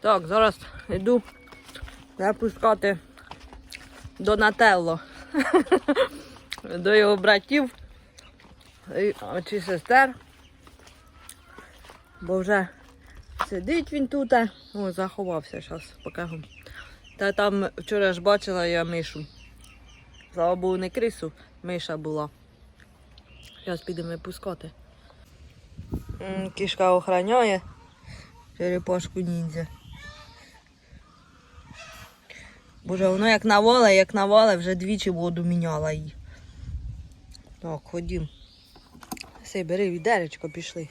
Так, зараз йду запускати Донателло. До його братів чи сестер. Бо вже сидить він тут. О, заховався зараз, покажу. Та там вчора ж бачила я мишу. Слава Богу, не крису, миша була. Зараз підемо випускати. Кішка охороняє черепашку ніндзя. Боже, воно як навале, як навале, вже двічі воду міняла їй. Так, ходім. Сей, бери відеречко, пішли.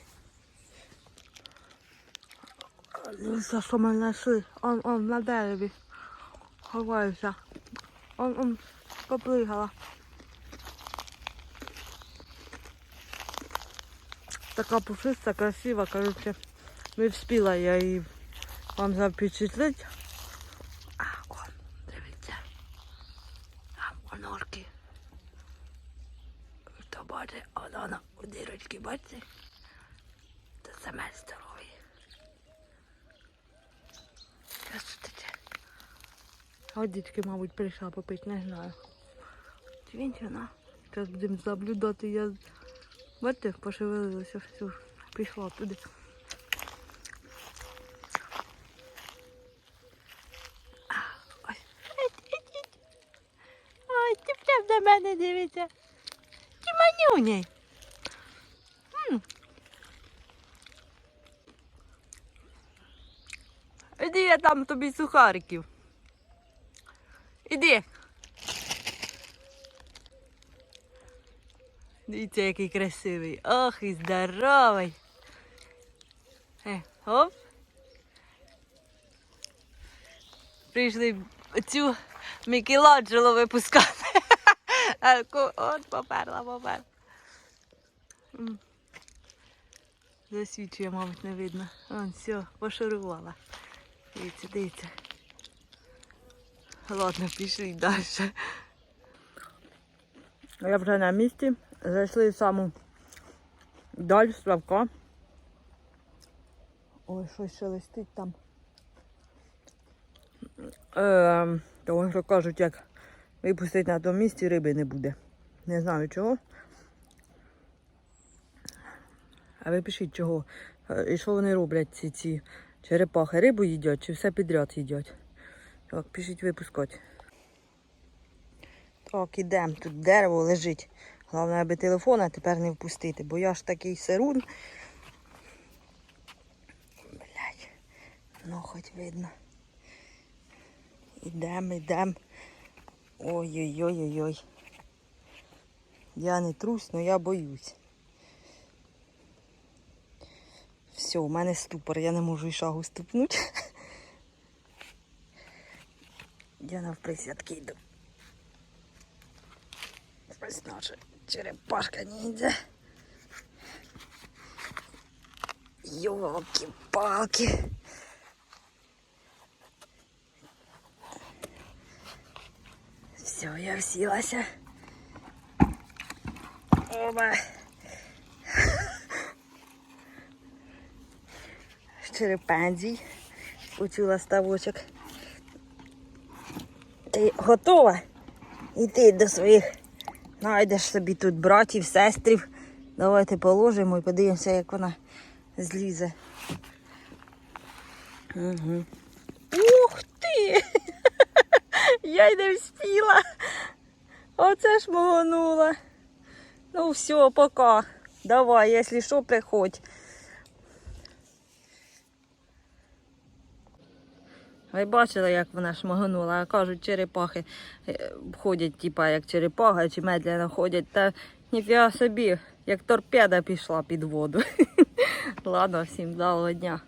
За що мене несли? Он, он, на дереві. Ховаюся. Он, он, поплигала. Така пушиста, красива, короче. Не встигла я її вам запечатлеть. А, он, дивіться. Там норки. Он, он, у дірочки, бачите? Це саме здорові. Красотиця. Водички, мабуть, прийшла попити, не знаю. Чи він чи вона? Зараз будемо наблюдати. Я бачите, пошевелилася все. Пішла туди. Ой, ти прям на мене дивиться. Ти манюній. Іди я там тобі сухариків. Іди. Дивіться, який красивий. Ох, і здоровий. Е, оп. Прийшли цю Мікеланджело випускати. Ко- От поперла. М. Засвічує, мабуть, не видно. Вон, все, пошарувала. Дивіться, дивіться. Ладно, пішли далі. Я вже на місці. Зайшли в саму даль ставка. Ой, щось шелестить там. Е, тому що кажуть, як випустить на тому місці, риби не буде. Не знаю чого. А ви пишіть чого. І що вони роблять, ці, ці черепахи? Рибу їдять чи все підряд їдять? Так, пишіть випускати. Так, ідемо. Тут дерево лежить. Головне, аби телефона тепер не впустити, бо я ж такий сирун. Блять, ну хоч видно. Ідемо, ідемо. Ой-ой-ой-ой-ой. Я не трусь, але я боюсь. Все, у мене ступор, я не можу і шагу ступнути. Я навприсядки йду. Ось наша черепашка ніндзя. Йолки-палки. Все, я всілася. Оба. Черепанзій. Учула ставочок. Ти готова? Іти до своїх. Знайдеш собі тут братів, сестрів. Давайте положимо і подивимося, як вона злізе. Угу. Ух ти! Я й не встигла. Оце ж могонула. Ну все, пока. Давай, якщо що, приходь. Ви бачили, як вона шмагонула, а кажуть, черепахи е, ходять, типа, як черепаха, чи медленно ходять, та ніфіга собі, як торпеда пішла під воду. Ладно, всім вдалого дня.